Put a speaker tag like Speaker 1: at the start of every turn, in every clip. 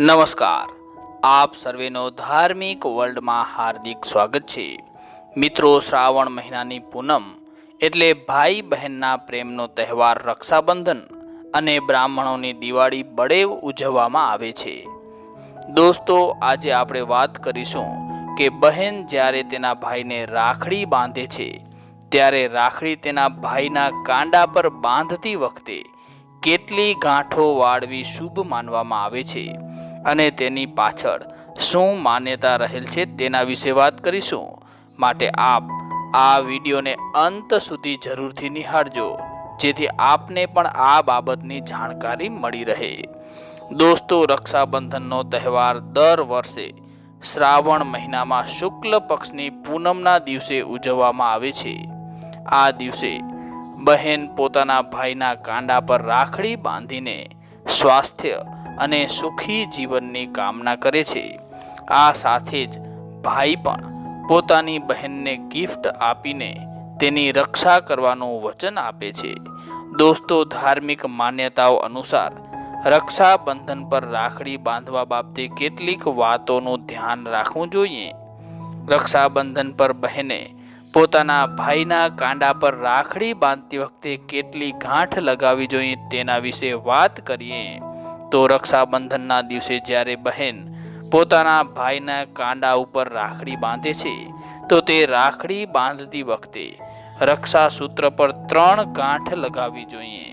Speaker 1: નમસ્કાર. આપ સર્વેનો ધાર્મિક વર્લ્ડમાં હાર્દિક સ્વાગત છે. મિત્રો, શ્રાવણ મહિનાની પૂનમ એટલે ભાઈ બહેનના પ્રેમનો તહેવાર રક્ષાબંધન અને બ્રાહ્મણોની દિવાળી બળેવ ઉજવવામાં આવે છે. દોસ્તો, આજે આપણે વાત કરીશું કે બહેન જ્યારે તેના ભાઈને રાખડી બાંધે છે, ત્યારે રાખડી તેના ભાઈના કાંડા પર બાંધતી વખતે કેટલી ગાંઠો વાળવી શુભ માનવામાં આવે છે. અને તેની પાછળ શું માન્યતા રહેલ છે તેના વિશે વાત કરીશું. માટે આપ આ વિડીયોને અંત સુધી જરૂરથી નિહાળજો, જેથી આપને પણ આ બાબતની જાણકારી મળી રહે. દોસ્તો, રક્ષાબંધનનો તહેવાર દર વર્ષે શ્રાવણ મહિનામાં શુક્લ પક્ષની પૂનમના દિવસે ઉજવવામાં આવે છે. આ દિવસે બહેન પોતાના ભાઈના કાંડા પર રાખડી બાંધીને સ્વાસ્થ્ય અને સુખી જીવનની કામના કરે છે. આ સાથે જ ભાઈ પણ પોતાની બહેનને ગિફ્ટ આપીને તેની રક્ષા કરવાનું વચન આપે છે. દોસ્તો, ધાર્મિક માન્યતાઓ અનુસાર રક્ષાબંધન પર રાખડી બાંધવા બાબતે કેટલીક વાતોનું ધ્યાન રાખવું જોઈએ. રક્ષાબંધન પર બહેને પોતાના ભાઈના કાંડા પર રાખડી બાંધતી વખતે કેટલી ગાંઠ લગાવવી જોઈએ તેના વિશે વાત કરીએ. તો રક્ષાબંધનના દિવસે જ્યારે બહેન પોતાના ભાઈના કાંડા ઉપર રાખડી બાંધે છે, તો તે રાખડી બાંધતી વખતે રક્ષા સૂત્ર પર ત્રણ ગાંઠ લગાવવી જોઈએ.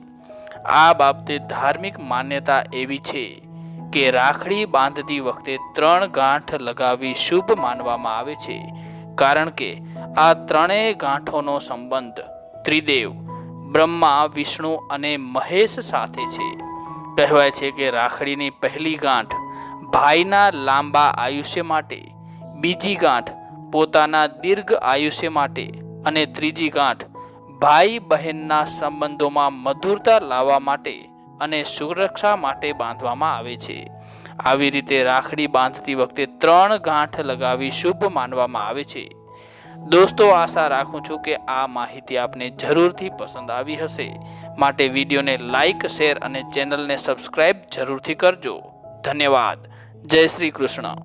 Speaker 1: આ બાબતે ધાર્મિક માન્યતા એવી છે કે રાખડી બાંધતી વખતે ત્રણ ગાંઠ લગાવવી શુભ માનવામાં આવે છે, કારણ કે આ ત્રણેય ગાંઠોનો સંબંધ ત્રિદેવ, બ્રહ્મા, વિષ્ણુ અને મહેશ સાથે છે. કહેવાય છે કે રાખડીની પહેલી ગાંઠ ભાઈના લાંબા આયુષ્ય માટે, બીજી ગાંઠ પોતાના દીર્ઘ આયુષ્ય માટે અને ત્રીજી ગાંઠ ભાઈ બહેનના સંબંધોમાં મધુરતા લાવવા માટે અને સુરક્ષા માટે બાંધવામાં આવે છે. આવી રીતે રાખડી બાંધતી વખતે ત્રણ ગાંઠ લગાવી શુભ માનવામાં આવે છે. દોસ્તો, આશા રાખું છું કે આ માહિતી આપને જરૂરથી પસંદ આવી હશે. માટે વિડીયોને લાઇક શેર અને ચેનલને સબસ્ક્રાઈબ જરૂરથી કરજો. ધન્યવાદ. જય શ્રી કૃષ્ણ.